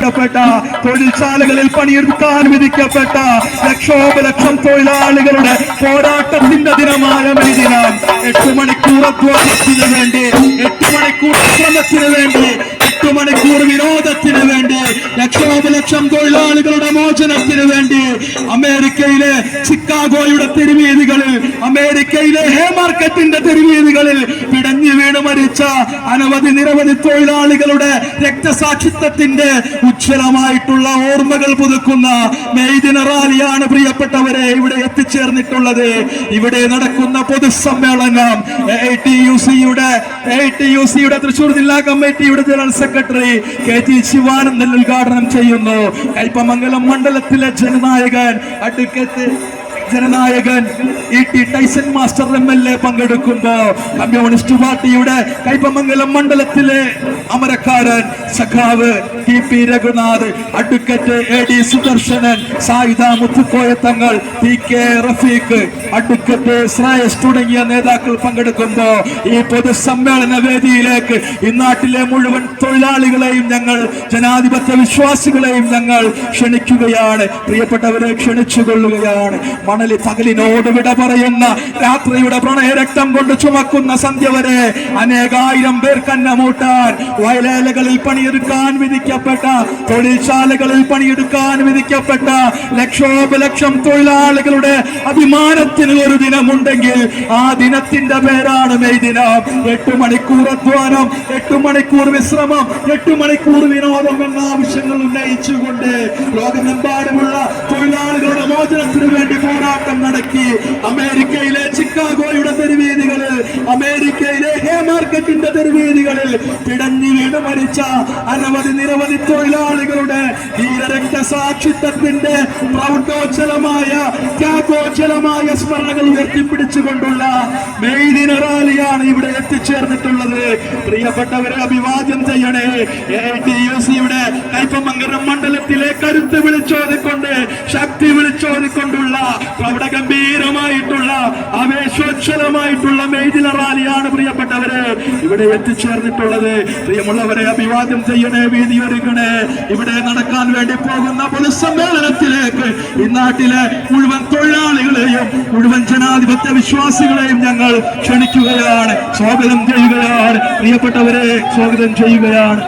പ്പെട്ട തൊഴിൽശാലകളിൽ പണിയെടുക്കാൻ വിധിക്കപ്പെട്ട ലക്ഷോപലക്ഷം തൊഴിലാളികളുടെ പോരാട്ടത്തിന്റെ ദിനമായ ദിനം എട്ട് മണിക്കൂർ അധ്വാനത്തിന് വേണ്ടി എട്ട് മണിക്കൂർ ശ്രമത്തിന് വേണ്ടി എട്ട് മണിക്കൂർ വിനോദത്തിന് വേണ്ടി ലക്ഷോപലക്ഷം തൊഴിലാളികളുടെ മോചനത്തിന് വേണ്ടി അമേരിക്കയിലെ ചിക്കാഗോയുടെ തെരുവീതികളിൽ അമേരിക്കയിലെ ഹേ മാർക്കറ്റിന്റെ തെരുവീതികളിൽ പിടഞ്ഞു വീണ് മരിച്ച അനവധി നിരവധി തൊഴിലാളികളുടെ രക്തസാക്ഷിത്വത്തിന്റെ ഉജ്ജ്വലമായിട്ടുള്ള ഓർമ്മകൾ പുതുക്കുന്ന മെയ്ദിന റാലിയാണ് പ്രിയപ്പെട്ടവരെ ഇവിടെ എത്തിച്ചേർന്നിട്ടുള്ളത്. ഇവിടെ നടക്കുന്ന പൊതുസമ്മേളനം എ ടി യു സിയുടെ എ ടി യു സിയുടെ തൃശൂർ ജില്ലാ കമ്മിറ്റിയുടെ general secretary K T Sivanandan ഉദ്ഘാടനം ചെയ്യുന്നു. കൈപ്പമംഗലം മണ്ഡലത്തിലെ ജനനായകൻ advocate Jananayakan E T Tyson master M L A പങ്കെടുക്കുമ്പോ communist പാർട്ടിയുടെ കൈപ്പമംഗലം മണ്ഡലത്തിലെ അമരക്കാരൻ സഖാവ് T P Raghunath advocate A D Sudarsanan സായുധ Muthukoya Thangal T K Rafeeq advocate Sreyas തുടങ്ങിയ നേതാക്കൾ പങ്കെടുക്കുമ്പോ ഈ പൊതുസമ്മേളന വേദിയിലേക്ക് ഈ നാട്ടിലെ മുഴുവൻ തൊഴിലാളികളെയും ഞങ്ങൾ ജനാധിപത്യ വിശ്വാസികളെയും ഞങ്ങൾ ക്ഷണിക്കുകയാണ്. പ്രിയപ്പെട്ടവരെ ക്ഷണിച്ചുകൊള്ളുകയാണ്. മണലി പകലിനോട് വിട പറയുന്ന രാത്രിയുടെ പ്രണയരക്തം കൊണ്ട് ചുമക്കുന്ന സന്ധ്യ വരെ അനേകായിരം പേർ കന്നമൂട്ടാൻ വയലേലകളിൽ പണിയെടുക്കാൻ വിധിക്കപ്പെട്ട തൊഴിൽശാലകളിൽ പണിയെടുക്കാൻ വിധിക്കപ്പെട്ട ലക്ഷോപലക്ഷം തൊഴിലാളികളുടെ അഭിമാനത്തിന് ഒരു ദിനമുണ്ടെങ്കിൽ ആ ദിനത്തിന്റെ പേരാണ് മെയ് ദിനം. എട്ട് മണിക്കൂർ അധ്വാനം എട്ട് മണിക്കൂർ വിശ്രമം എട്ട് മണിക്കൂർ വിനോദം എന്ന ആവശ്യങ്ങൾ ഉന്നയിച്ചുകൊണ്ട് ലോകമെമ്പാടുമുള്ള തൊഴിലാളികളുടെ മോചനത്തിന് വേണ്ടി പോരാട്ടം നടത്തി അമേരിക്കയിലെ ചിക്കാഗോയുടെ തെരുവീതികൾ അമേരിക്കയിലെ ഹേ മാർക്കറ്റിന്റെ തെരുവേദികളിൽ പിടഞ്ഞു വീണ് മരിച്ച അനവധി നിരവധി തൊഴിലാളികളുടെ ധീരരക്തസാക്ഷിത്വത്തിന്റെ പ്രൗഢോജ്ജലമായ ത്യാഗോജ്ജലമായ സ്മരണകൾ ഉയർത്തിപ്പിടിച്ചുകൊണ്ടുള്ള മെയ് ദിന റാലിയാണ് ഇവിടെ എത്തിച്ചേർന്നിട്ടുള്ളത്. പ്രിയപ്പെട്ടവരെ അഭിവാദ്യം ചെയ്യണേ. എ ടി യു സിയുടെ കൈപ്പമംഗലം മണ്ഡലത്തിലെ കരുത്ത് വിളിച്ചോതിക്കൊണ്ട് ശക്തി വിളിച്ചോതിക്കൊണ്ടുള്ള പ്രൗഢഗംഭീരമായിട്ടുള്ള ആവേശോജ്വലമായിട്ടുള്ള മെയ് ദിന റാലിയാണ് പ്രിയപ്പെട്ടവരെ ഇവിടെ എത്തിച്ചേർന്നിട്ടുള്ളത്. പ്രിയമുള്ളവരെ അഭിവാദ്യം ചെയ്യണേ വീതി ഒരുക്കണേ ഇവിടെ നടക്കാൻ വേണ്ടി പോകുന്ന പൊതുസമ്മേളനത്തിലേക്ക് ഈ നാട്ടിലെ മുഴുവൻ തൊഴിലാളികളെയും മുഴുവൻ ജനാധിപത്യ വിശ്വാസികളെയും ഞങ്ങൾ ക്ഷണിക്കുകയാണ്. സ്വാഗതം ചെയ്യുകയാണ്. പ്രിയപ്പെട്ടവരെ സ്വാഗതം ചെയ്യുകയാണ്.